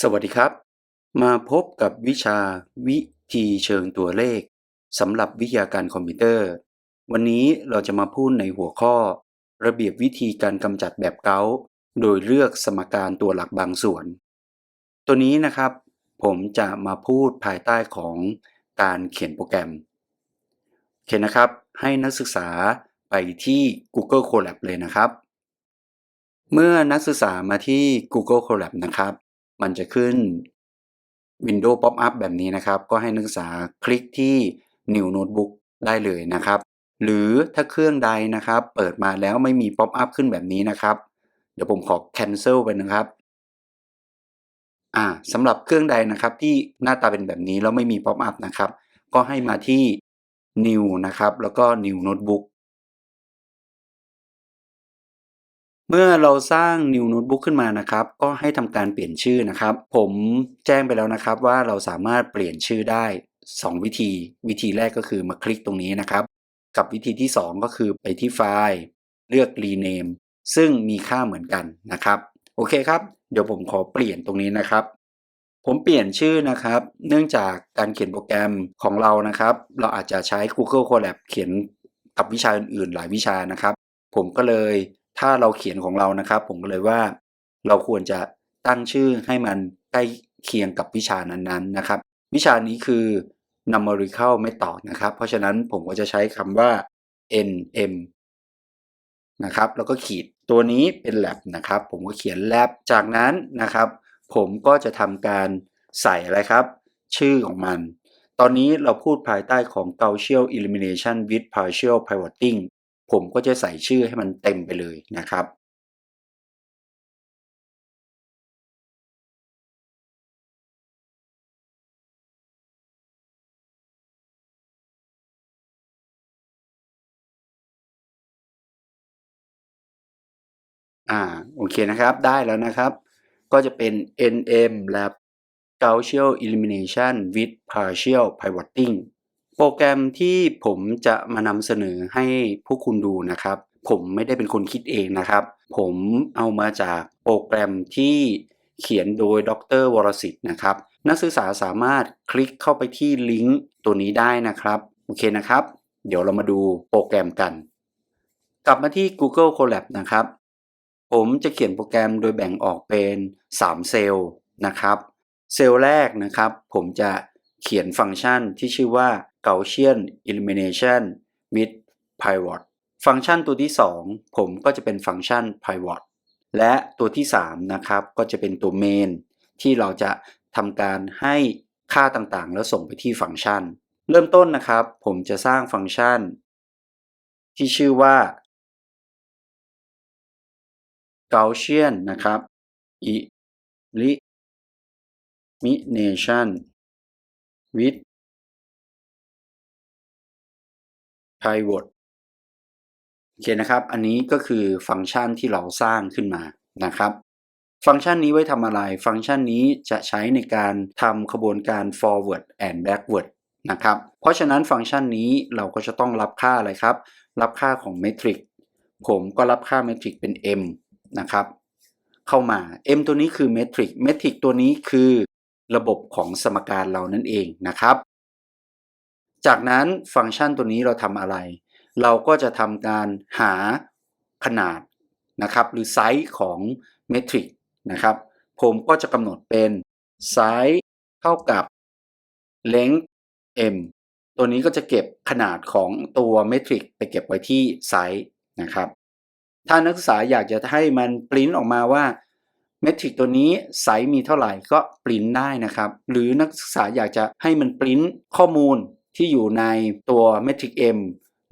สวัสดีครับ มาพบกับวิชาวิธีเชิงตัวเลขสำหรับวิทยาการคอมพิวเตอร์ วันนี้เราจะมาพูดในหัวข้อ ระเบียบวิธีการกำจัดแบบเกาโดยเลือกสมการตัวหลักบางส่วน ตัวนี้นะครับ ผมจะมาพูดภายใต้ของการเขียนโปรแกรมโอเคนะครับ ให้นักศึกษาไปที่ Google Colab เลยนะครับ เมื่อนักศึกษามาที่ Google Colab นะครับ มันจะขึ้น Windows Pop up แบบนี้นะครับ ก็ให้นักศึกษาคลิกที่ New Notebook ได้เลยนะครับ หรือถ้าเครื่องใดนะครับ เปิดมาแล้วไม่มี Pop up ขึ้นแบบนี้นะครับ เดี๋ยวผมขอ cancel ไปนะครับอ่าสำหรับเครื่องใดนะครับที่หน้าตาเป็นแบบนี้แล้วไม่มี Pop up นะครับ ก็ให้มาที่ New นะครับ แล้วก็ New Notebook เมื่อเราสร้าง New Notebook ขึ้นมานะครับ ก็ให้ทำการเปลี่ยนชื่อนะครับ ผมแจ้งไปแล้วนะครับว่าเราสามารถเปลี่ยนชื่อได้ 2 วิธี วิธีแรกก็คือมาคลิกตรงนี้นะครับ กับวิธีที่ 2 ก็คือไปที่ไฟล์เลือก rename ซึ่งมีค่าเหมือนกันนะครับ โอเคครับ เดี๋ยวผมขอเปลี่ยนตรงนี้นะครับ ผมเปลี่ยนชื่อนะครับ เนื่องจากการเขียนโปรแกรมของเรานะครับ เราอาจจะใช้ Google Colab เขียนกับวิชาอื่นๆ หลายวิชานะครับ ผมก็เลย ถ้าเราเขียนของเรานะครับ ผมก็เลยว่า เราควรจะตั้งชื่อให้มันใกล้เคียงกับวิชานั้นๆนะครับ วิชานี้คือ numerical method นะครับ เพราะฉะนั้นผมก็จะใช้คำว่า nm นะครับ แล้วก็ขีดตัวนี้เป็น lab นะครับ ผมก็เขียน lab จากนั้นนะครับ ผมก็จะทำการใส่อะไรครับ ชื่อของมัน ตอนนี้เราพูดภายใต้ของ Gaussian elimination with partial pivoting ผมก็จะใส่ชื่อให้มันเต็มไปเลยนะครับอ่าโอเคนะครับ ได้แล้วนะครับ ก็จะเป็น nm lab Gaussian elimination with partial pivoting โปรแกรมที่ผมจะมานำเสนอให้พวกคุณดูนะครับ ผมไม่ได้เป็นคนคิดเองนะครับ ผมเอามาจากโปรแกรมที่เขียนโดยดรวรสิทธิ์นะครับ นักศึกษาสามารถคลิกเข้าไปที่ลิงก์ตัวนี้ได้นะครับ โอเคนะครับ เดี๋ยวเรามาดูโปรแกรมกัน กลับมาที่ Google Colab นะครับ ผมจะเขียนโปรแกรมโดยแบ่งออกเป็น 3 เซลล์นะครับ เซลล์แรกนะครับ ผมจะ เขียนฟังก์ชันที่ชื่อว่า Gaussian elimination with pivot ฟังก์ชันตัวที่ 2 ผมก็จะเป็นฟังก์ชัน pivot และตัวที่ 3 นะครับ ก็จะเป็นตัว main ที่เราจะทำการให้ค่าต่างๆ แล้วส่งไปที่ฟังก์ชัน เริ่มต้นนะครับ ผมจะสร้างฟังก์ชัน ที่ชื่อว่า Gaussian นะครับ elimination with pivot โอเคนะครับ อันนี้ก็คือฟังก์ชันที่เราสร้างขึ้นมานะครับ ฟังก์ชันนี้ไว้ทำอะไร ฟังก์ชันนี้จะใช้ในการทำขบวนการ forward and backward นะครับ เพราะฉะนั้นฟังก์ชันนี้เราก็จะต้องรับค่าอะไรครับ รับค่าของเมทริกผมก็รับค่าเมทริกเป็น m นะครับ เข้ามา m ตัวนี้คือเมทริกเมทริกตัวนี้คือ ระบบของสมการเรานั่นเองนะครับ จากนั้นฟังก์ชันตัวนี้เราทำอะไร เราก็จะทำการหาขนาดนะครับหรือไซส์ของเมทริกนะครับผมก็จะกำหนดเป็นไซส์เท่ากับ length m ตัวนี้ก็จะเก็บขนาดของตัวเมทริกไปเก็บไว้ที่ไซส์นะครับ ถ้านักศึกษาอยากจะให้มันปริ้นออกมาว่า เมทริกตัวนี้ไซส์มีเท่าไหร่ก็ปริ้นได้นะครับ หรือนักศึกษาอยากจะให้มันปริ้นข้อมูลที่อยู่ในตัวเมทริก M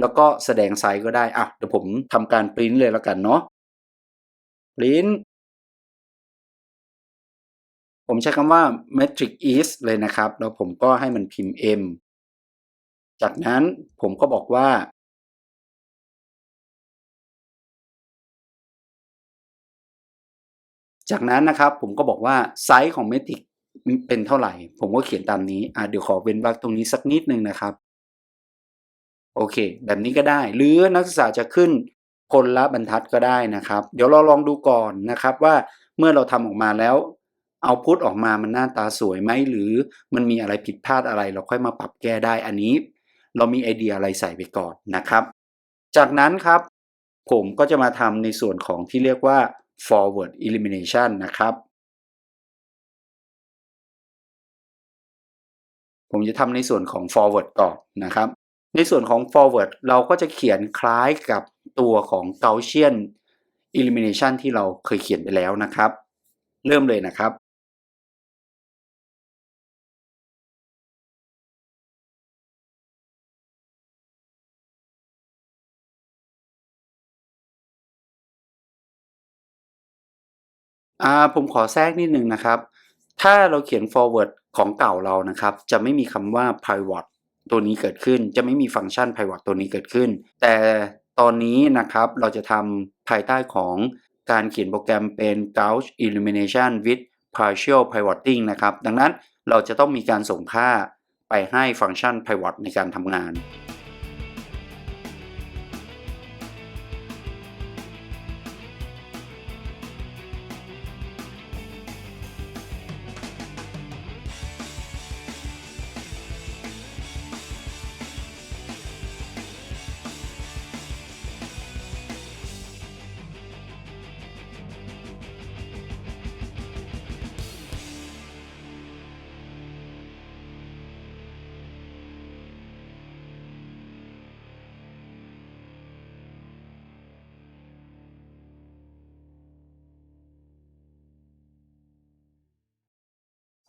แล้วก็แสดงไซส์ก็ได้อะเดี๋ยวผมทำการปริ้นเลยแล้วกันเนาะปริ้นผมใช้คำว่า metric is เลยนะครับ แล้วผมก็ให้มันพิมพ์ m จากนั้นผมก็บอกว่า จากนั้นนะครับผมก็บอกว่าไซส์ของเมทริกเป็นเท่าไหร่ ผมก็เขียนตามนี้อะเดี๋ยวขอเว้นวรรคตรงนี้สักนิดนึงนะครับ โอเค แบบนี้ก็ได้ หรือนักศึกษาจะขึ้นคนละบรรทัดก็ได้นะครับ เดี๋ยวเราลองดูก่อนนะครับว่าเมื่อเราทำออกมาแล้วเอาพุทออกมามันหน้าตาสวยไหมหรือมันมีอะไรผิดพลาดอะไร เราค่อยมาปรับแก้ได้อันนี้ เรามีไอเดียอะไรใส่ไปก่อนนะครับ จากนั้นครับ ผมก็จะมาทำในส่วนของที่เรียกว่า forward elimination นะครับ ผมจะทำในส่วนของ forward ก่อนนะครับ ในส่วนของ forward เราก็จะเขียนคล้ายกับตัวของ Gaussian elimination ที่เราเคยเขียนไปแล้วนะครับ เริ่มเลยนะครับ อ่าผมขอแทรกนิดหนึ่งนะครับ ถ้าเราเขียน forward ของเก่าเรานะครับ จะไม่มีคำว่า pivot ตัวนี้เกิดขึ้น จะไม่มีฟังก์ชัน pivot ตัวนี้เกิดขึ้น แต่ตอนนี้นะครับเราจะทำภายใต้ของการเขียนโปรแกรมเป็น Gauss elimination with partial pivoting นะครับ ดังนั้นเราจะต้องมีการส่งค่าไปให้ฟังก์ชัน pivot ในการทำงาน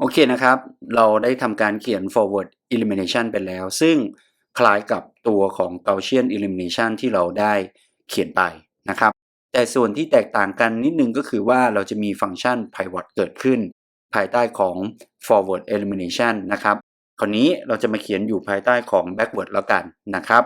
โอเคนะครับ เราได้ทำการเขียน forward elimination ไปแล้ว ซึ่งคล้ายกับตัวของ Gaussian elimination ที่เราได้เขียนไปนะครับ แต่ส่วนที่แตกต่างกันนิดนึงก็คือว่าเราจะมีฟังก์ชัน pivot เกิดขึ้น ภายใต้ของ forward elimination นะครับ คราวนี้เราจะมาเขียนอยู่ภายใต้ของ backward แล้วกันนะครับ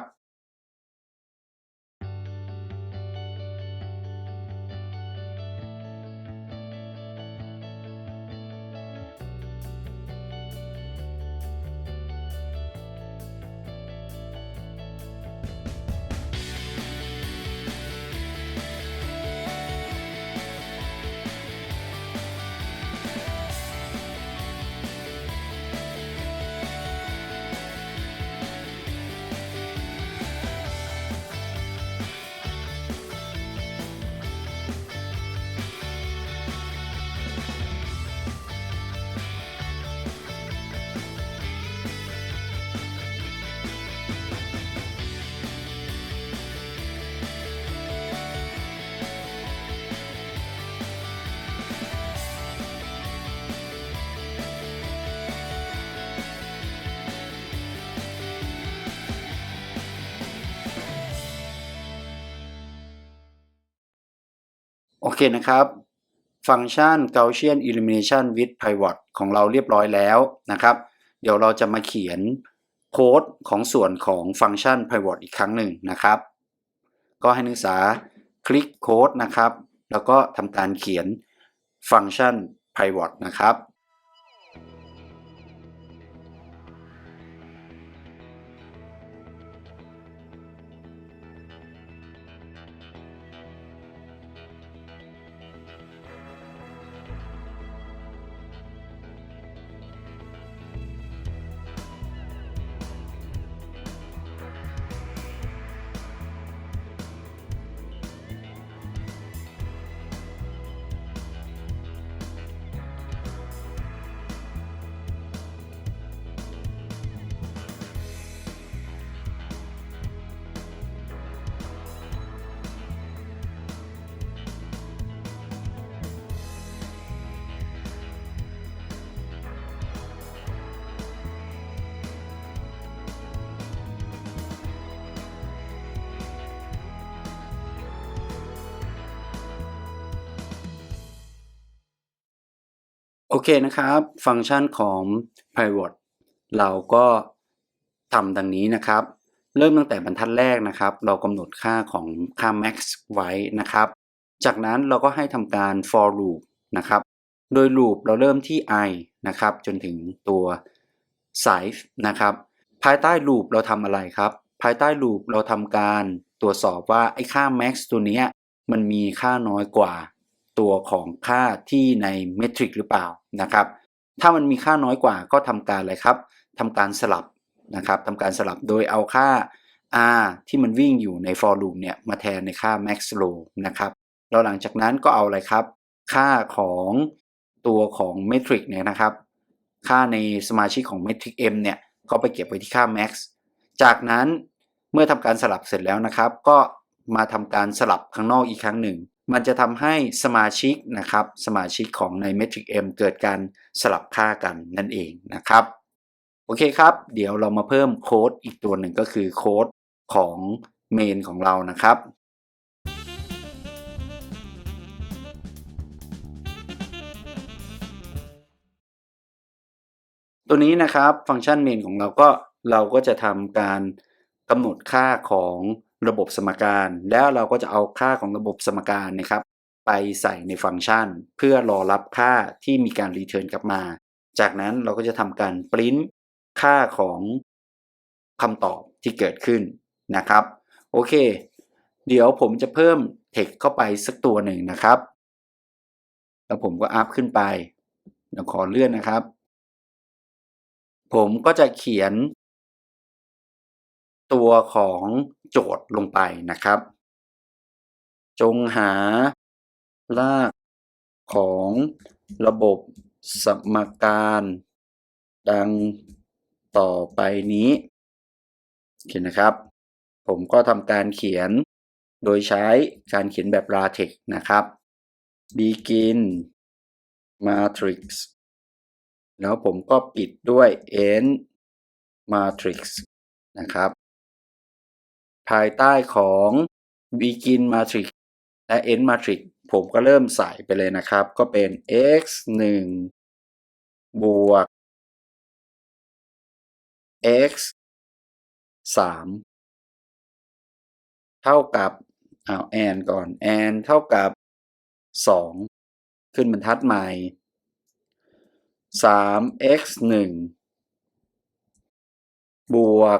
เคนะครับ ฟังก์ชัน Gaussian elimination with pivot ของเราเรียบร้อยแล้วนะครับ เดี๋ยวเราจะมาเขียนโค้ดของส่วนของฟังก์ชัน pivot อีกครั้งหนึ่งนะครับ ก็ให้นักศึกษาคลิกโค้ดนะครับ แล้วก็ทำการเขียนฟังก์ชัน pivot นะครับ อเคนะครับ ฟังก์ชันของ pivot เราก็ทำดังนี้นะครับ เริ่มตั้งแต่บรรทัดแรกนะครับ เรากำหนดค่าของค่า max ไว้นะครับ จากนั้นเราก็ให้ทำการ for loop นะครับ โดย loop เราเริ่มที่ i นะครับ จนถึงตัว size นะครับ ภายใต้ loop เราทำอะไรครับ ภายใต้ loop เราทำการตรวจสอบว่าไอ้ค่า max ตัวนี้มันมีค่าน้อยกว่า ตัวของค่าที่ในเมทริกหรือเปล่านะครับ ถ้ามันมีค่าน้อยกว่าก็ทำการอะไรครับทำการสลับนะครับทำการสลับโดยเอาค่า r ที่มันวิ่งอยู่ใน for loop เนี่ยมาแทนในค่า max low นะครับแล้วหลังจากนั้นก็เอาอะไรครับ ค่าของตัวของเมทริกเนี่ยนะครับ ค่าในสมาชิกของเมทริก m เนี่ยก็ไปเก็บไว้ที่ค่า max จากนั้นเมื่อทำการสลับเสร็จแล้วนะครับ ก็มาทำการสลับข้างนอกอีกครั้งหนึ่ง มันจะทำให้สมาชิกนะครับ สมาชิกของใน Metric M เกิดการสลับค่ากันนั่นเองนะครับ โอเคครับ เดี๋ยวเรามาเพิ่มโค้ดอีกตัวหนึ่งก็คือโค้ดของเมนของเรานะครับตัวนี้นะครับฟังก์ชัน main ของเราก็เราก็จะทำการกำหนดค่าของ ระบบสมการ แล้วเราก็จะเอาค่าของระบบสมการนะครับ ไปใส่ในฟังก์ชัน เพื่อรอรับค่าที่มีการรีเทิร์นกลับมา จากนั้นเราก็จะทำการปริ้นค่าของคำตอบที่เกิดขึ้นนะครับ โอเค เดี๋ยวผมจะเพิ่ม text เข้าไปสักตัวหนึ่งนะครับ แล้วผมก็อัพขึ้นไปเดี๋ยวขอเลื่อนนะครับ ผมก็จะเขียน ตัวของโจทย์ลงไปนะครับ จงหารากของระบบสมการ ดังต่อไปนี้โอเคนะครับ ผมก็ทำการเขียนโดยใช้การเขียนแบบ LaTeX นะครับ begin matrix แล้วผมก็ปิดด้วย end matrix นะครับ ภายใต้ของ begin matrix และ end matrix ผมก็เริ่มใส่ไปเลยนะครับ ก็เป็น x 1บวก x 3 เท่ากับเอาว and ก่อน and เท่ากับ 2 ขึ้นบรรทัดใหม่ 3x 1บวก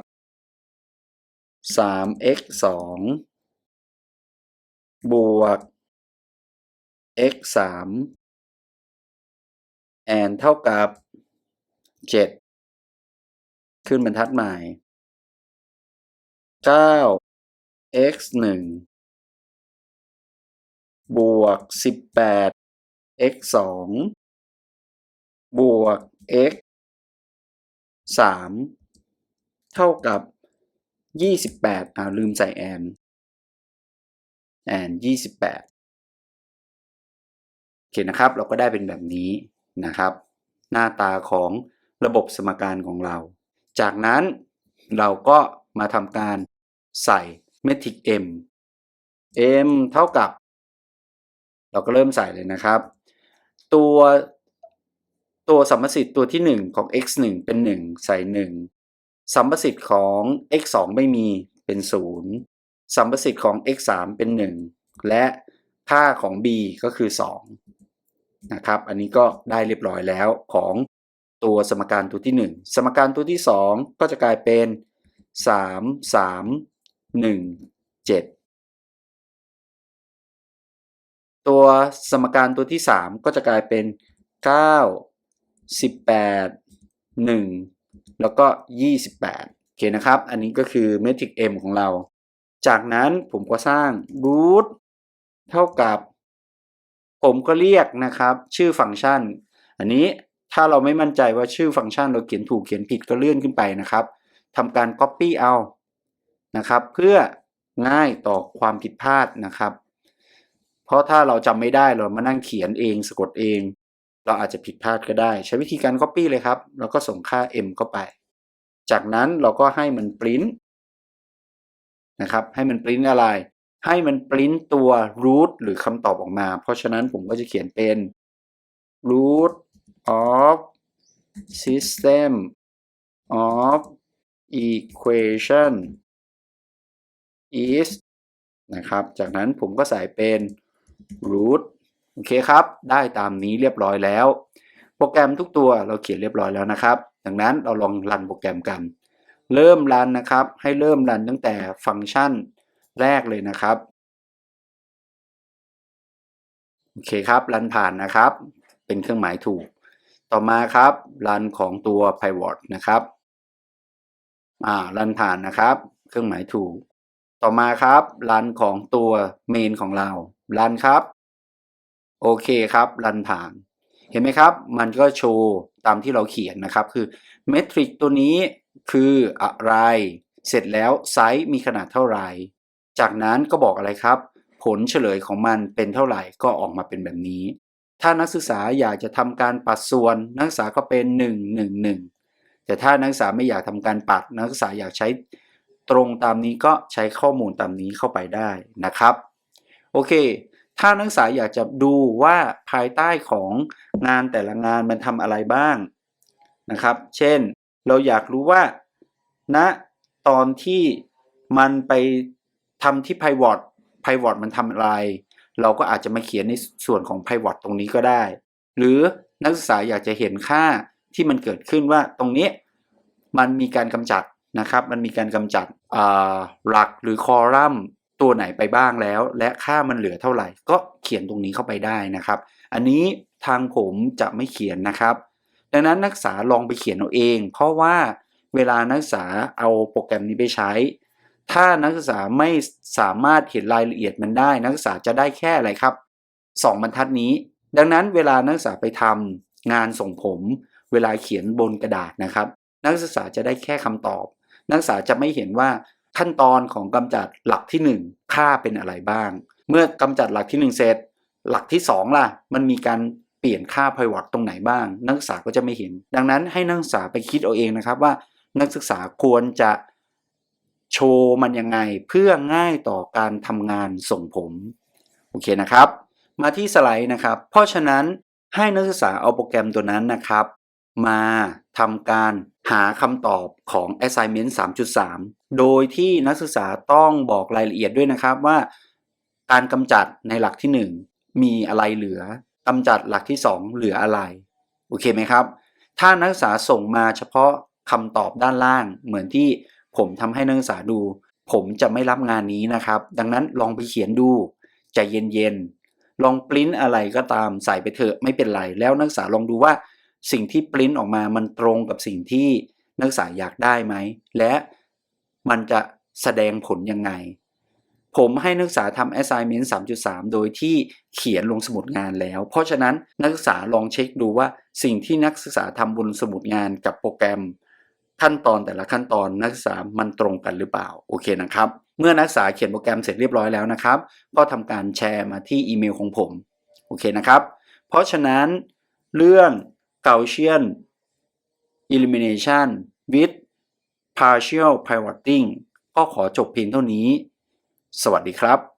3x 2บวก x 3 and เท่ากับ 7 ขึ้นบรรทัดใหม่ 9 x 1บวก 18 x 2บวก x 3เท่ากับ 28อ่าลืมใส่แอนแอน28โอเคนะครับ เราก็ได้เป็นแบบนี้นะครับ หน้าตาของระบบสมการของเรา จากนั้นเราก็มาทำการใส่ metric m m เท่ากับ เราก็เริ่มใส่เลยนะครับ ตัวตัวสัมประสิทธิ์ตัวที่ 1 ของ x 1 เป็น 1 ใส่1 สัมประสิทธิ์ของ x 2ไม่มีเป็น 0 สัมประสิทธิ์ของ x 3เป็น 1 และค่าของ b ก็คือ 2 นะครับ อันนี้ก็ได้เรียบร้อยแล้วของตัวสมการตัวที่ 1 สมการตัวที่ 2 ก็จะกลายเป็น 3 3 1 7 ตัวสมการตัวที่ 3 ก็จะกลายเป็น 9 18 1 แล้วก็ 28โอเคนะครับ อันนี้ก็คือเมทริก m ของเรา จากนั้นผมก็สร้าง root เท่ากับ ผมก็เรียกนะครับ ชื่อฟังก์ชัน อันนี้ถ้าเราไม่มั่นใจว่าชื่อฟังก์ชันเราเขียนถูกเขียนผิดก็เลื่อนขึ้นไปนะครับทำการ copy เอานะครับ เพื่อง่ายต่อความผิดพลาดนะครับ เพราะถ้าเราจำไม่ได้เรามานั่งเขียนเองสะกดเอง เราอาจจะผิดพลาดก็ได้ ใช้วิธีการ copy เลยครับ แล้วก็ส่งค่า m เข้าไป จากนั้นเราก็ให้มัน print นะครับ ให้มัน print อะไร ให้มัน print ตัว root หรือคำตอบออกมา เพราะฉะนั้นผมก็จะเขียนเป็น root of system of equation is นะครับ จากนั้นผมก็ใส่เป็น root โอเคครับ ได้ตามนี้เรียบร้อยแล้ว โปรแกรมทุกตัวเราเขียนเรียบร้อยแล้วนะครับ ดังนั้นเราลองรันโปรแกรมกัน เริ่มรันนะครับ ให้เริ่มรันตั้งแต่ฟังก์ชันแรกเลยนะครับโอเคครับ รันผ่านนะครับ เป็นเครื่องหมายถูก ต่อมาครับ รันของตัว pivot นะครับ อ่า รันผ่านนะครับ เครื่องหมายถูก ต่อมาครับ รันของตัว main ของเรา รันครับ โอเคครับรันผ่าน เห็นไหมครับ มันก็โชว์ตามที่เราเขียนนะครับ คือเมทริกตัวนี้คืออะไร เสร็จแล้วไซส์มีขนาดเท่าไหร่ จากนั้นก็บอกอะไรครับ ผลเฉลยของมันเป็นเท่าไหร่ก็ออกมาเป็นแบบนี้ ถ้านักศึกษาอยากจะทำการปัดส่วนนักศึกษาก็เป็น 1 1 1 แต่ถ้านักศึกษาไม่อยากทำการปัด นักศึกษาอยากใช้ตรงตามนี้ก็ใช้ข้อมูลตามนี้เข้าไปได้นะครับ โอเค ถ้านักศึกษาอยากจะดูว่าภายใต้ของงานแต่ละงานมันทำอะไรบ้างนะครับ เช่น เราอยากรู้ว่าณนะตอนที่มันไปทำที่ pivot pivot มันทำอะไร เราก็อาจจะมาเขียนในส่วนของ pivot ตรงนี้ก็ได้ หรือนักศึกษาอยากจะเห็นค่าที่มันเกิดขึ้นว่าตรงนี้มันมีการกำจัดนะครับ มันมีการกำจัดหลักหรือคอลัมน์ ตัวไหนไปบ้างแล้ว และค่ามันเหลือเท่าไหร่ ก็เขียนตรงนี้เข้าไปได้นะครับ อันนี้ทางผมจะไม่เขียนนะครับ ดังนั้นนักศึกษาลองไปเขียนเอาเอง เพราะว่าเวลานักศึกษาเอาโปรแกรมนี้ไปใช้ ถ้านักศึกษาไม่สามารถเห็นรายละเอียดมันได้ นักศึกษาจะได้แค่อะไรครับ 2 บรรทัดนี้ ดังนั้นเวลานักศึกษาไปทำงานส่งผม เวลาเขียนบนกระดาษนะครับ นักศึกษาจะได้แค่คำตอบ นักศึกษาจะไม่เห็นว่า ขั้นตอนของกำจัดหลักที่ 1 ค่าเป็นอะไรบ้าง เมื่อกำจัดหลักที่ 1 เสร็จ หลักที่ 2 ล่ะ มันมีการเปลี่ยนค่า pivot ตรงไหนบ้าง นักศึกษาก็จะไม่เห็น ดังนั้นให้นักศึกษาไปคิดเอาเองนะครับว่านักศึกษาควรจะโชว์มันยังไงเพื่อง่ายต่อการทำงานส่งผมโอเคนะครับ มาที่สไลด์นะครับ เพราะฉะนั้นให้นักศึกษาเอาโปรแกรมตัวนั้นนะครับ มาทำการ หาคำตอบของ assignment 3.3 โดยที่นักศึกษาต้องบอกรายละเอียดด้วยนะครับว่า การกำจัดในหลักที่ 1 มีอะไรเหลือกำจัดหลักที่ 2 เหลืออะไร โอเคไหมครับ ถ้านักศึกษาส่งมาเฉพาะคำตอบด้านล่าง เหมือนที่ผมทำให้นักศึกษาดู ผมจะไม่รับงานนี้นะครับ ดังนั้นลองไปเขียนดูใจเย็นๆลองปริ้นอะไรก็ตามใส่ไปเถอะไม่เป็นไร แล้วนักศึกษาลองดูว่า สิ่งที่ปริ้นออกมามันตรงกับสิ่งที่นักศึกษาอยากได้ไหม และมันจะแสดงผลยังไง ผมให้นักศึกษาทำ assignment 3.3 โดยที่เขียนลงสมุดงานแล้ว เพราะฉะนั้นนักศึกษาลองเช็คดูว่าสิ่งที่นักศึกษาทำบนสมุดงานกับโปรแกรม ขั้นตอนแต่ละขั้นตอนนักศึกษามันตรงกันหรือเปล่า โอเคนะครับ เมื่อนักศึกษาเขียนโปรแกรมเสร็จเรียบร้อยแล้วนะครับ ก็ทำการแชร์มาที่อีเมลของผม โอเคนะครับ เพราะฉะนั้นเรื่อง Gaussian elimination with partial pivoting ก็ขอจบเพียงเท่านี้ สวัสดีครับ